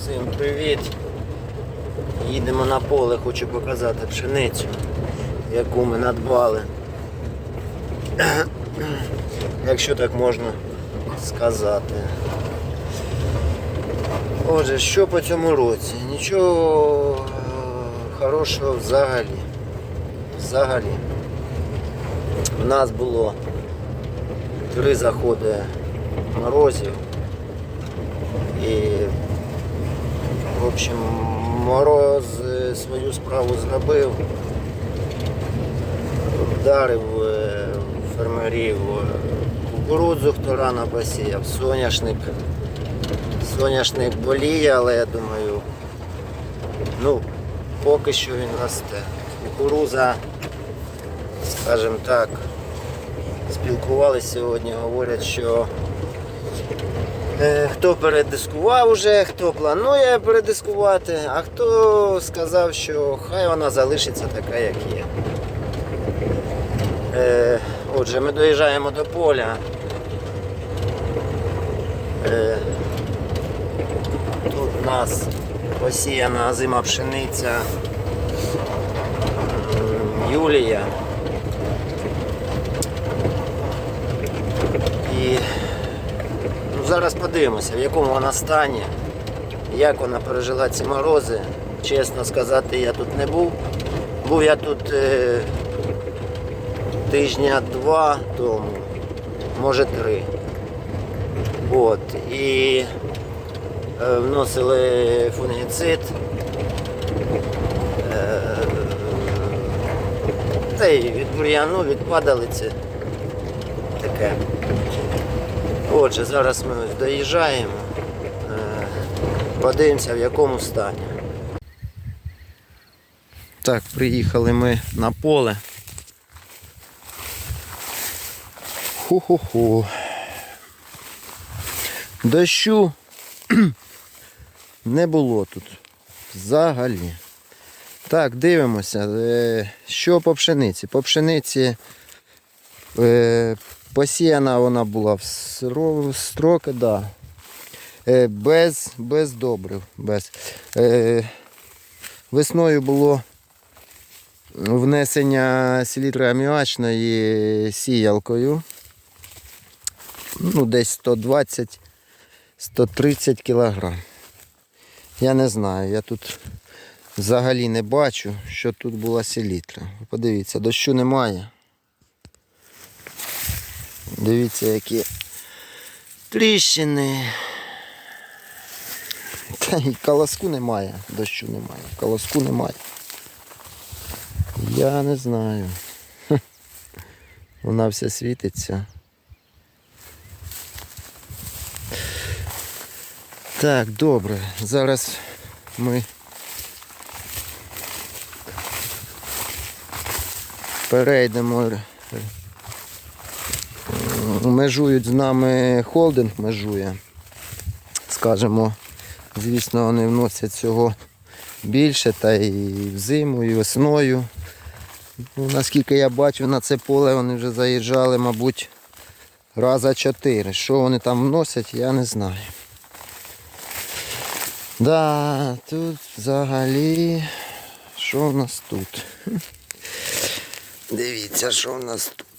Всім привіт! Їдемо на поле, хочу показати пшеницю, яку ми надбали. Якщо так можна сказати. Отже, що по цьому році? Нічого е, хорошого взагалі. Взагалі. У нас було три заходи морозів. І, в общем, мороз е, свою справу зробив, вдарив е, фермерів е, кукурудзу, хто рано посіяв, соняшник. Соняшник боліє, але я думаю, ну, поки що він росте. Кукуруза, скажімо так, спілкувалися сьогодні, говорять, що Хто передискував уже, хто планує передискувати, а хто сказав, що хай вона залишиться така, як є. Е, Отже, ми доїжджаємо до поля. Е, Тут у нас посіяна зима пшениця Юлія. І зараз подивимося, в якому вона стані, як вона пережила ці морози. Чесно сказати, я тут не був. Був я тут е, тижня два тому, може три. От. І е, вносили фунгіцид. Е, та й від бур'яну, від падалиці. Таке. Отже, зараз ми ось доїжджаємо. Е, Подивимося в якому стані. Так, приїхали ми на поле. Ху-ху-ху. Дощу не було тут. Взагалі. Так, дивимося. е, Що по пшениці? По пшениці е, Посіяна вона була в строки, да. Е, без, без добрив. Без. Е, весною було внесення селітри аміачної сіялкою. Ну, десь 120-130 кілограм. Я не знаю, я тут взагалі не бачу, що тут була селітра. Подивіться, дощу немає. Дивіться, які тріщини. Та й колоску немає, дощу немає, колоску немає. Я не знаю. Вона вся світиться. Так, добре. Зараз ми перейдемо межують з нами холдинг межує. Скажемо, звісно, вони вносять цього більше, та і взиму, і весною. Ну, наскільки я бачу, на це поле вони вже заїжджали, мабуть, раза чотири. Що вони там вносять, я не знаю. Да, тут взагалі, що в нас тут? Дивіться, що в нас тут.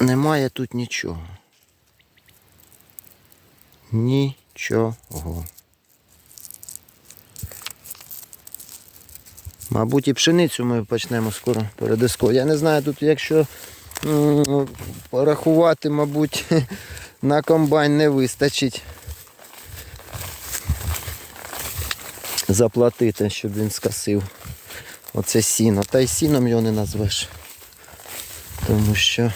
Немає тут нічого. Нічого. Мабуть, і пшеницю ми почнемо скоро передисковувати. Я не знаю, тут якщо м, порахувати, мабуть, на комбайн не вистачить заплатити, щоб він скосив оце сіно. Та й сіном його не назвеш. Тому що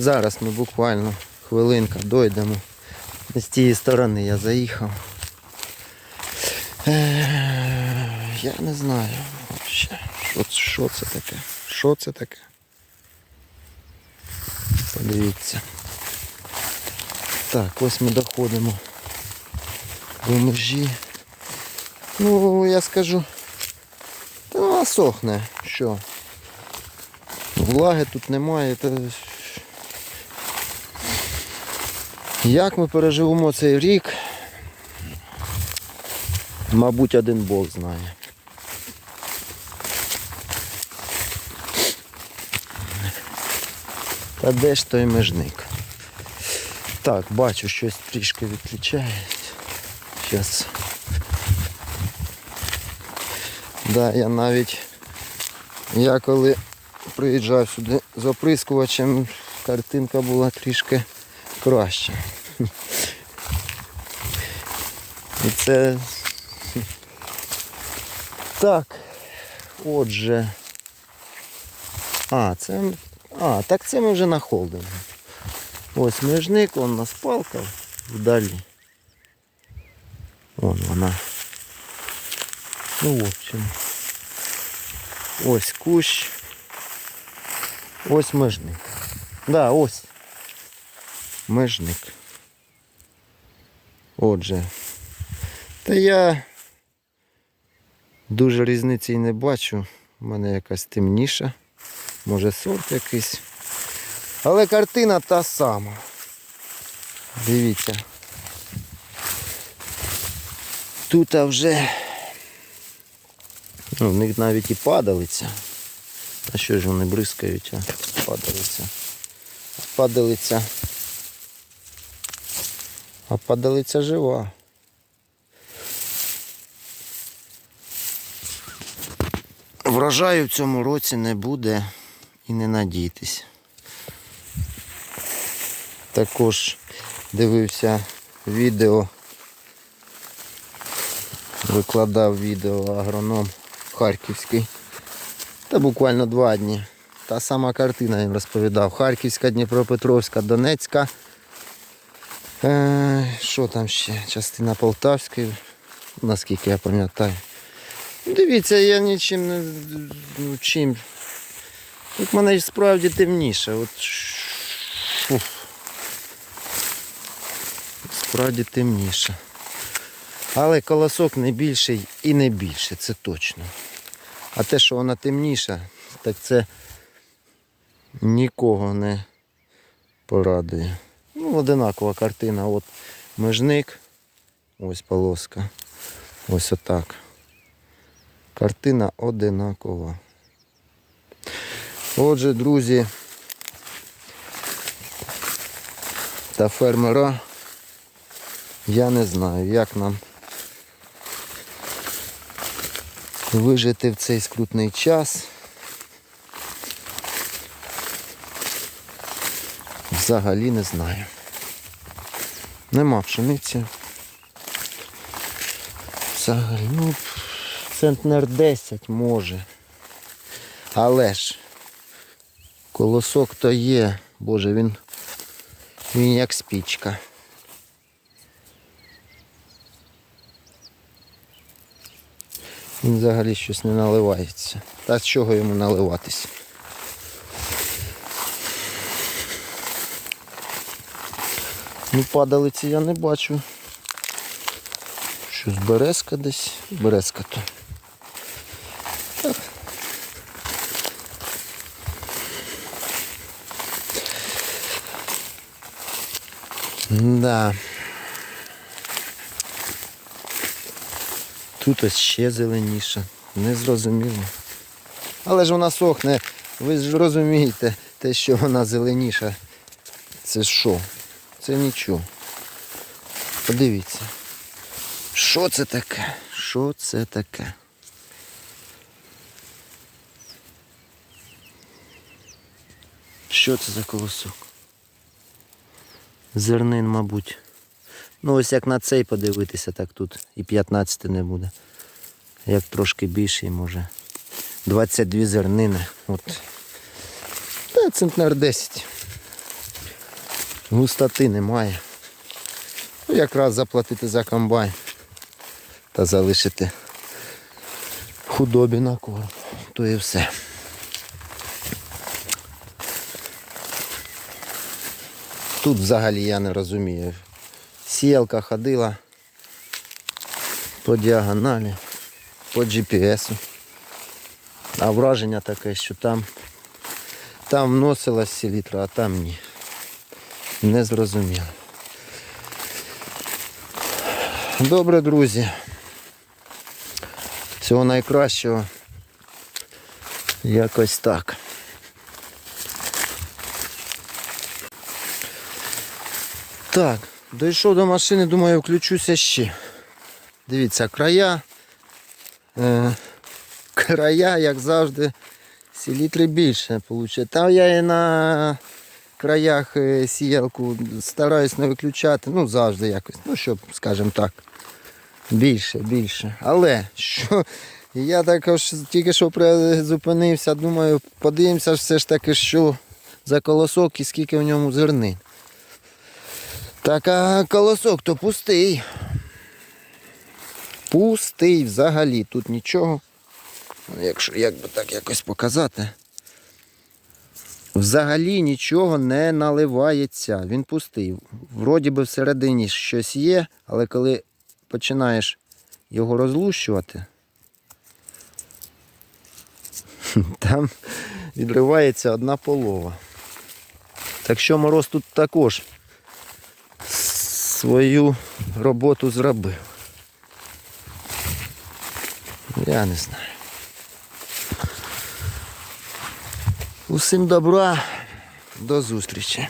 Зараз ми буквально хвилинка дойдемо. З тієї сторони я заїхав. Я не знаю. Що, що це таке? Що це таке? Подивіться. Так, ось ми доходимо до межі. Ну, я скажу, та сохне. Що? Влаги тут немає. Та... Як ми переживемо цей рік? Мабуть, один Бог знає. Та де ж той межник? Так, бачу, щось трішки відключається. Зараз. Да, я навіть я коли приїжджав сюди з оприскувачем, картинка була трішки краща. І це так. Отже. А, це. А, так це ми вже на холдингу. Ось межник, он на спалках вдалі. Вон вона. Ну, в общем. Ось кущ. Ось межник. Да, ось. Межник. Отже. Та я дуже різниці не бачу. У мене якась темніша. Може сорт якийсь. Але картина та сама. Дивіться. Тут вже ну, в них навіть і падалиця. А що ж вони бризкають, а падалиця. Падалиця. А падалиця жива. Врожаю в цьому році не буде і не надійтесь. Також дивився відео, викладав відео агроном Харківський. Та буквально два дні. Та сама картина їм розповідав. Харківська, Дніпропетровська, Донецька. Е, що там ще? Частина Полтавської, наскільки я пам'ятаю. Дивіться, я нічим не ну, чим. Тут мене і справді темніше. От фу. Справді темніше. Але колосок не більший і не більше, це точно. А те, що вона темніша, так це нікого не порадує. Ну, одинакова картина. От межник, ось полоска. Ось отак. Картина одинакова. Отже, друзі та фермера, я не знаю, як нам вижити в цей скрутний час. Взагалі не знаю. Нема пшениці. Взагалі, ну, центнер 10 може. Але ж колосок то є. Боже, він, він як спічка. Він взагалі щось не наливається. Та з чого йому наливатись? Ну, падалиці я не бачу. Щось березка десь. Березка то. Да. Тут ось ще зеленіше. Не зрозуміло. Але ж вона сохне. Ви ж розумієте, те, що вона зеленіша. Це що? Це нічого. Подивіться. Що це таке? Що це таке? Що це за колосок? Зернин, мабуть. Ну ось як на цей подивитися, так тут і 15 не буде. Як трошки більший, може. 22 зернини. От. Центнер 10. Густоти немає. Ну, якраз заплатити за комбайн та залишити худобі на корм. То і все. Тут взагалі я не розумію. Сіялка ходила по діагоналі, по GPS. А враження таке, що там, там вносилась селітра, а там ні. Не зрозуміло. Добре, друзі. Всього найкращого. Якось так. Так, дійшов до машини, думаю, включуся ще. Дивіться, края. Е, края, як завжди, селітри більше виходить. Там я і на краях е, сіялку стараюсь не виключати, ну завжди якось, ну щоб, скажімо так, більше, більше. Але що я також тільки що зупинився, думаю, подивимося все ж таки, що за колосок і скільки в ньому зернин. Так, а колосок то пустий. Пустий взагалі, тут нічого. Ну, Якщо як так якось показати. Взагалі нічого не наливається, він пустий. Вроді би всередині щось є, але коли починаєш його розлущувати, там відривається одна полова. Так що мороз тут також свою роботу зробив. Я не знаю. Усім добра, до зустрічі.